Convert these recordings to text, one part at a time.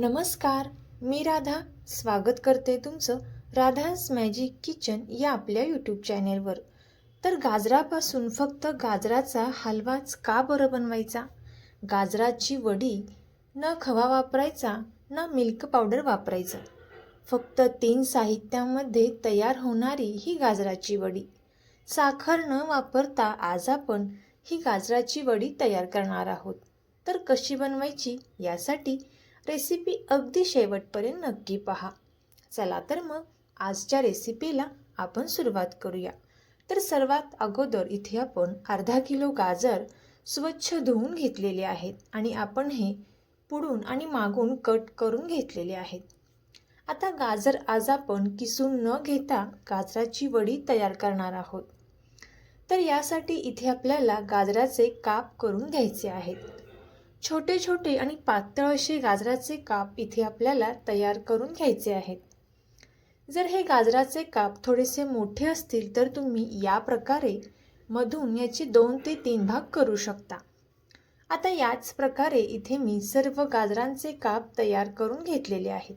नमस्कार मी राधा. स्वागत करते तुमचं राधाज मॅजिक किचन या आपल्या यूट्यूब चॅनेलवर तर गाजरापासून फक्त गाजराचा हलवाच का बरं बनवायचा? गाजराची वडी न खवा वापरायचा न मिल्क पावडर वापरायचं. फक्त तीन साहित्यामध्ये तयार होणारी ही गाजराची वडी. साखर न वापरता आज आपण ही गाजराची वडी तयार करणार आहोत. तर कशी बनवायची यासाठी रेसिपी अगदी शेवटपर्यंत नक्की पहा. चला तर मग आजच्या रेसिपीला आपण सुरुवात करूया. तर सर्वात अगोदर इथे आपण अर्धा किलो गाजर स्वच्छ धुवून घेतलेले आहेत आणि आपण हे पुडून आणि मागून कट करून घेतलेले आहेत. आता गाजर आज आपण किसून न घेता गाजराची वडी तयार करणार आहोत. तर यासाठी इथे आपल्याला गाजराचे काप करून घ्यायचे आहेत. छोटे छोटे आणि पातळ असे गाजराचे काप इथे आपल्याला तयार करून घ्यायचे आहेत. जर हे गाजराचे काप थोडेसे मोठे असतील तर तुम्ही या प्रकारे मधून याचे दोन ते तीन भाग करू शकता. आता याच प्रकारे इथे मी सर्व गाजरांचे काप तयार करून घेतलेले आहेत.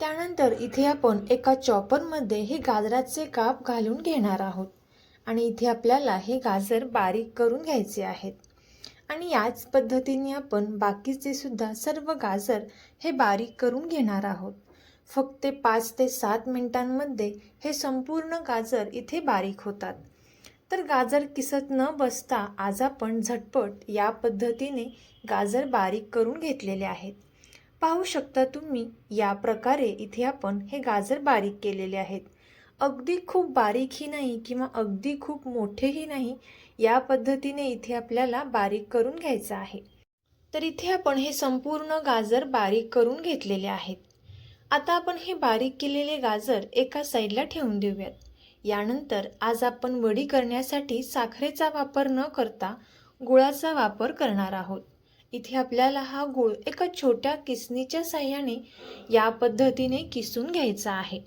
त्यानंतर इथे आपण एका चॉपरमध्ये हे गाजराचे काप घालून घेणार आहोत आणि इथे आपल्याला हे गाजर बारीक करून घ्यायचे आहेत. आणि याच पद्धतीने आपण बाकीचे सुद्धा सर्व गाजर हे बारीक करून घेणार आहोत. फक्त पाच ते सात मिनिटांमध्ये हे संपूर्ण गाजर इथे बारीक होतात. तर गाजर किसत न बसता आज आपण झटपट या पद्धतीने गाजर बारीक करून घेतलेले आहेत. पाहू शकता तुम्ही या प्रकारे इथे आपण हे गाजर बारीक केलेले आहेत. अगदी खूप बारीकही नाही किंवा अगदी खूप मोठेही नाही या पद्धतीने इथे आपल्याला बारीक करून घ्यायचं आहे. तर इथे आपण हे संपूर्ण गाजर बारीक करून घेतलेले आहेत. आता आपण हे बारीक केलेले गाजर एका साईडला ठेवून देऊयात. यानंतर आज आपण वडी करण्यासाठी साखरेचा वापर न करता गुळाचा वापर करणार आहोत. इथे आपल्याला हा गुळ एका छोट्या किसणीच्या साह्याने या पद्धतीने किसून घ्यायचा आहे.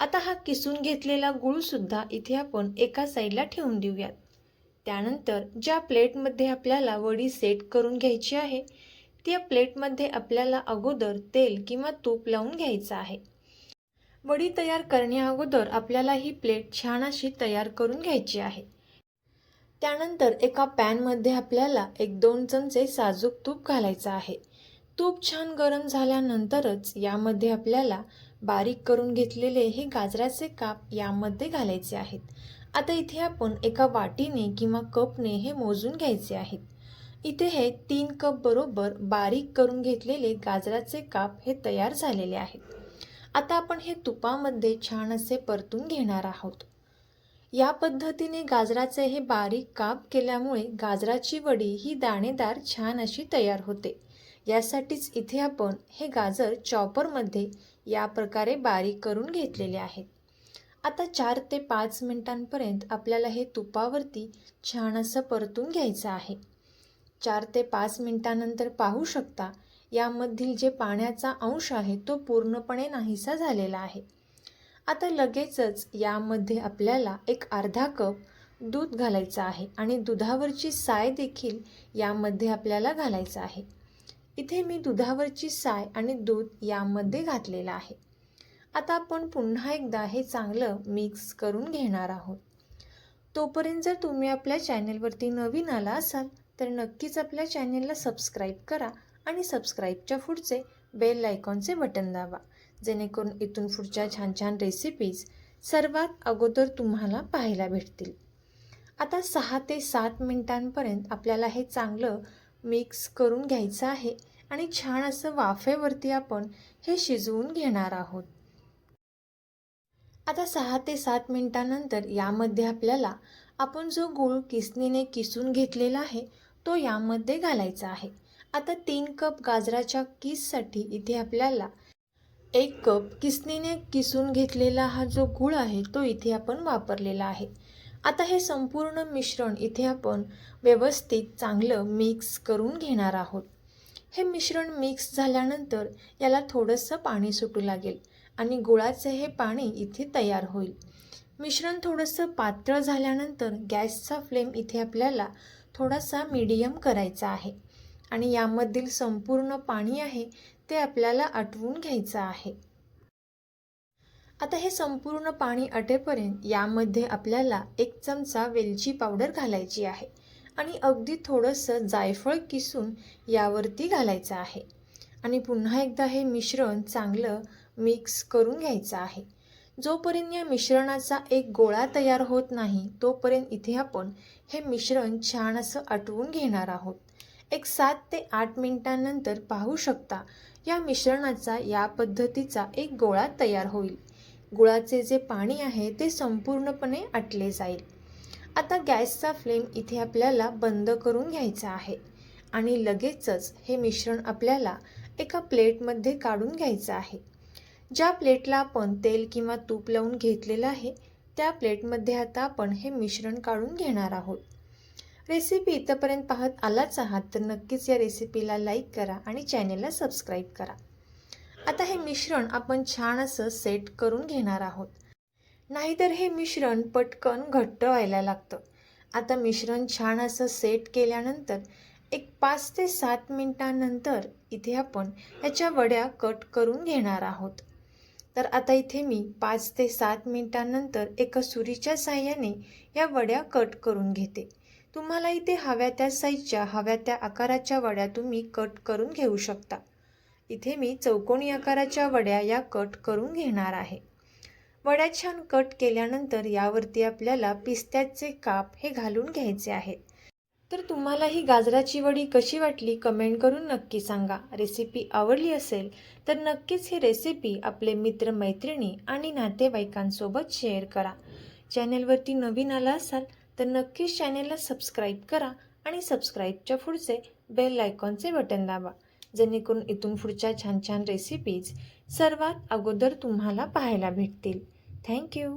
आता हा किसून घेतलेला गुळसुद्धा इथे आपण एका साईडला ठेवून देऊयात. त्यानंतर ज्या प्लेटमध्ये आपल्याला वडी सेट करून घ्यायची आहे त्या प्लेटमध्ये आपल्याला अगोदर तेल किंवा तूप लावून घ्यायचं आहे. वडी तयार करण्या अगोदर आपल्याला ही प्लेट छान अशी तयार करून घ्यायची आहे. त्यानंतर एका पॅनमध्ये आपल्याला एक दोन चमचे साजूक तूप घालायचं आहे. तूप छान गरम झाल्यानंतरच यामध्ये आपल्याला बारीक करून घेतलेले हे गाजराचे काप यामध्ये घालायचे आहेत. आता इथे आपण एका वाटीने किंवा कपने हे मोजून घ्यायचे आहेत. इथे हे तीन कप बरोबर बारीक करून घेतलेले गाजराचे काप हे तयार झालेले आहेत. आता आपण हे तुपामध्ये छान असे परतून घेणार आहोत. या पद्धतीने गाजराचे हे बारीक काप केल्यामुळे गाजराची वडी ही दाणेदार छान अशी तयार होते. यासाठीच इथे आपण हे गाजर चॉपरमध्ये या प्रकारे बारीक करून घेतलेले आहेत. आता चार ते पाच मिनिटांपर्यंत आपल्याला हे तुपावरती छान असं परतून घ्यायचं आहे. चार ते पाच मिनटानंतर पाहू शकता यामधील जे पाण्याचा अंश आहे तो पूर्णपणे नाहीसा झालेला आहे. आता लगेचच यामध्ये आपल्याला एक अर्धा कप दूध घालायचं आहे आणि दुधावरची साय देखील यामध्ये आपल्याला घालायचं आहे. इथे मी दुधावरची साय आणि दूध यामध्ये घातलेलं आहे. आता आपण पुन्हा एकदा हे चांगलं मिक्स करून घेणार आहोत. तोपर्यंत जर तुम्ही आपल्या चॅनेलवरती नवीन आला असाल तर नक्कीच आपल्या चॅनेलला सबस्क्राईब करा आणि सबस्क्राईबच्या पुढचे बेल आयकॉनचे बटन दाबा. जेणेकरून इथून पुढच्या छान छान रेसिपीज सर्वात अगोदर तुम्हाला पाहायला भेटतील. आता सहा ते सात मिनिटांपर्यंत आपल्याला हे चांगलं मिक्स करून घ्यायचं आहे आणि छान असं वाफेवरती आपण हे शिजवून घेणार आहोत. आता सहा ते सात मिनटानंतर यामध्ये आपल्याला आपण जो गूळ किसणीने किसून घेतलेला आहे तो यामध्ये घालायचा आहे. आता तीन कप गाजराच्या किससाठी इथे आपल्याला एक कप किसणीने किसून घेतलेला हा जो गूळ आहे तो इथे आपण वापरलेला आहे. आता हे संपूर्ण मिश्रण इथे आपण व्यवस्थित चांगलं मिक्स करून घेणार आहोत. हे मिश्रण मिक्स झाल्यानंतर याला थोडंसं पाणी सुटू लागेल आणि गुळाचे हे पाणी इथे तयार होईल. मिश्रण थोडंसं पातळ झाल्यानंतर गॅसचा फ्लेम इथे आपल्याला थोडासा मीडियम करायचा आहे आणि यामधील संपूर्ण पाणी आहे ते आपल्याला आटवून घ्यायचं आहे. आता हे संपूर्ण पाणी अटेपर्यंत यामध्ये आपल्याला एक चमचा वेलची पावडर घालायची आहे आणि अगदी थोडंसं जायफळ किसून यावरती घालायचं आहे. आणि पुन्हा एकदा हे मिश्रण चांगलं मिक्स करून घ्यायचं आहे. जोपर्यंत या मिश्रणाचा एक गोळा तयार होत नाही तोपर्यंत इथे आपण हे मिश्रण छान असं आटवून घेणार आहोत. एक सात ते आठ मिनिटांनंतर पाहू शकता या मिश्रणाचा या पद्धतीचा एक गोळा तयार होईल. गुळाचे जे पाणी आहे ते संपूर्णपणे आटले जाईल. आता गॅसचा फ्लेम इथे आपल्याला बंद करून घ्यायचा आहे आणि लगेचच हे मिश्रण आपल्याला एका प्लेटमध्ये काढून घ्यायचं आहे. ज्या प्लेटला आपण तेल किंवा तूप लावून घेतलेलं आहे त्या प्लेटमध्ये आता आपण हे मिश्रण काढून घेणार आहोत. रेसिपी इथंपर्यंत पाहत आलाच आहात तर नक्कीच या रेसिपीला लाईक करा आणि चॅनेलला सबस्क्राईब करा. आता हे मिश्रण आपण छान असं सेट करून घेणार आहोत. नाहीतर हे मिश्रण पटकन घट्ट व्हायला लागतं. आता मिश्रण छान असं सेट केल्यानंतर एक पाच ते सात मिनटानंतर इथे आपण ह्याच्या वड्या कट करून घेणार आहोत. तर आता इथे मी पाच ते सात मिनटानंतर एका सुरीच्या साह्याने या वड्या कट करून घेते. तुम्हाला इथे हव्या त्या साईजच्या हव्या त्या आकाराच्या वड्या तुम्ही कट करून घेऊ शकता. इथे मी चौकोनी आकाराच्या वड्या या कट करून घेणार आहे. वड्या छान कट केल्यानंतर यावरती आपल्याला पिस्त्याचे काप हे घालून घ्यायचे आहेत. तर तुम्हाला ही गाजराची वडी कशी वाटली कमेंट करून नक्की सांगा. रेसिपी आवडली असेल तर नक्कीच ही रेसिपी आपले मित्रमैत्रिणी आणि नातेवाईकांसोबत शेअर करा. चॅनेलवरती नवीन आला असाल तर नक्कीच चॅनेलला सबस्क्राईब करा आणि सबस्क्राईबच्या पुढचे बेल आयकॉनचे बटन दाबा. जेणेकरून इथून पुढच्या छान छान रेसिपीज सर्वात अगोदर तुम्हाला पाहायला भेटतील. थँक्यू